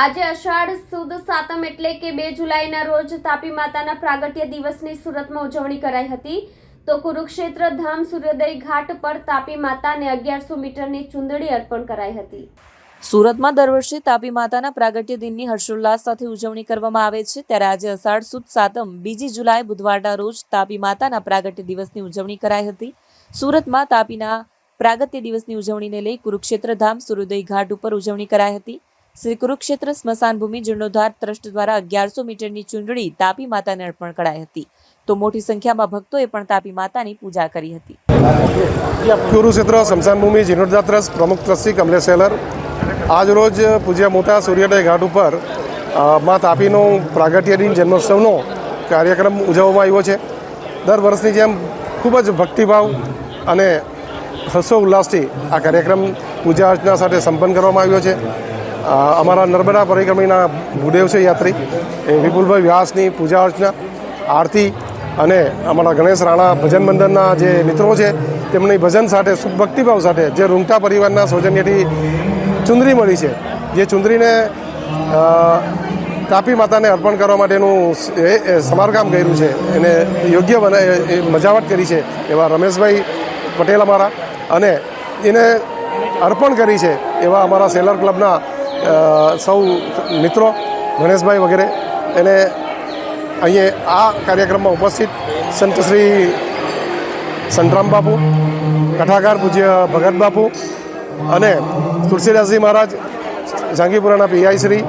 આજે અષાઢ સુદ સાતમ એટલે કે બે જુલાઈના રોજ તાપી માતાના પ્રાગટ્ય દિવસની સુરતમાં ઉજવણી કરાઈ હતી. તો કુરુક્ષેત્ર ધામ સૂર્યોદય ઘાટ પર તાપી માતાને અગિયારસો મીટરની ચુંદડી અર્પણ કરાઈ હતી. સુરતમાં દર વર્ષે તાપી માતાના પ્રાગટ્ય દિનની હર્ષોલ્લાસ સાથે ઉજવણી કરવામાં આવે છે. ત્યારે આજે અષાઢ સુદ સાતમ, બીજી જુલાઈ બુધવારના રોજ તાપી માતાના પ્રાગટ્ય દિવસની ઉજવણી કરાઈ હતી. સુરતમાં તાપીના પ્રાગટ્ય દિવસની ઉજવણીને લઈ કુરુક્ષેત્ર ધામ સૂર્યોદય ઘાટ ઉપર ઉજવણી કરાઈ હતી. શ્રી કુરુક્ષેત્ર સ્મશાનભૂમિ જીર્ણોદ્ધાર ટ્રસ્ટ દ્વારા અગિયારસો મીટરની ચૂંટણી તાપી માતાને અર્પણ કરાઈ હતી. તો મોટી સંખ્યામાં ભક્તોએ પણ તાપી માતાની પૂજા કરી હતી. કુરુક્ષેત્ર સ્મશાનભૂમિ જીર્ણોદ્ધાર ટ્રસ્ટ પ્રમુખ ટ્રસ્ટી કમલેશ સેલર આજરોજ પૂજ્ય મોટા સૂર્યોદય ઘાટ ઉપર મા તાપીનો પ્રાગટ્ય જન્મોત્સવનો કાર્યક્રમ ઉજવવામાં આવ્યો છે. દર વર્ષની જેમ ખૂબ જ ભક્તિભાવ અને હર્ષો ઉલ્લાસથી આ કાર્યક્રમ પૂજા અર્ચના સાથે સંપન્ન કરવામાં આવ્યો છે. અમારા નર્મદા પરિક્રમીના ભૂદેવ છે યાત્રી. એ વિપુલભાઈ વ્યાસની પૂજા અર્ચના, આરતી અને અમારા ગણેશ રાણા ભજન બંધનના જે મિત્રો છે, તેમની ભજન સાથે ભક્તિભાવ સાથે જે રૂંગટા પરિવારના સૌજન્યથી ચુંદરી મળી છે. જે ચુંદરીને તાપી માતાને અર્પણ કરવા માટેનું સમારકામ કર્યું છે. એને યોગ્ય બને મજાવટ કરી છે એવા રમેશભાઈ પટેલ અમારા અને એને અર્પણ કરી છે એવા અમારા સેલર ક્લબના સૌ મિત્રો, ગણેશભાઈ વગેરે, એને અહીંયા આ કાર્યક્રમમાં ઉપસ્થિત સંત શ્રી સંતરામ બાપુ, કથાકાર પૂજ્ય ભગત બાપુ અને તુલસીદાસજી મહારાજ જાંગીપુરાના પીઆઈ શ્રી,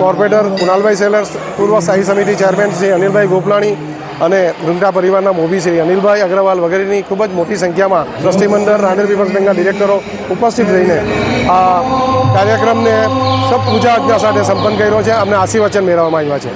કોર્પોરેટર કુણાલભાઈ સેલર્સ, પૂર્વ સ્થાયી સમિતિ ચેરમેન શ્રી અનિલભાઈ ગોપલાણી અને રૂંટા પરિવારના મોભી શ્રી અનિલભાઈ અગ્રવાલ વગેરેની ખૂબ જ મોટી સંખ્યામાં ટ્રસ્ટીમંડળ રાંદેર પીપલ્સ બેંકના ડિરેક્ટરો ઉપસ્થિત રહીને આ કાર્યક્રમને સબ પૂજા આજ્ઞા સાથે સંપન્ન કર્યો છે. અમને આશીર્વચન મેળવવામાં આવ્યા છે.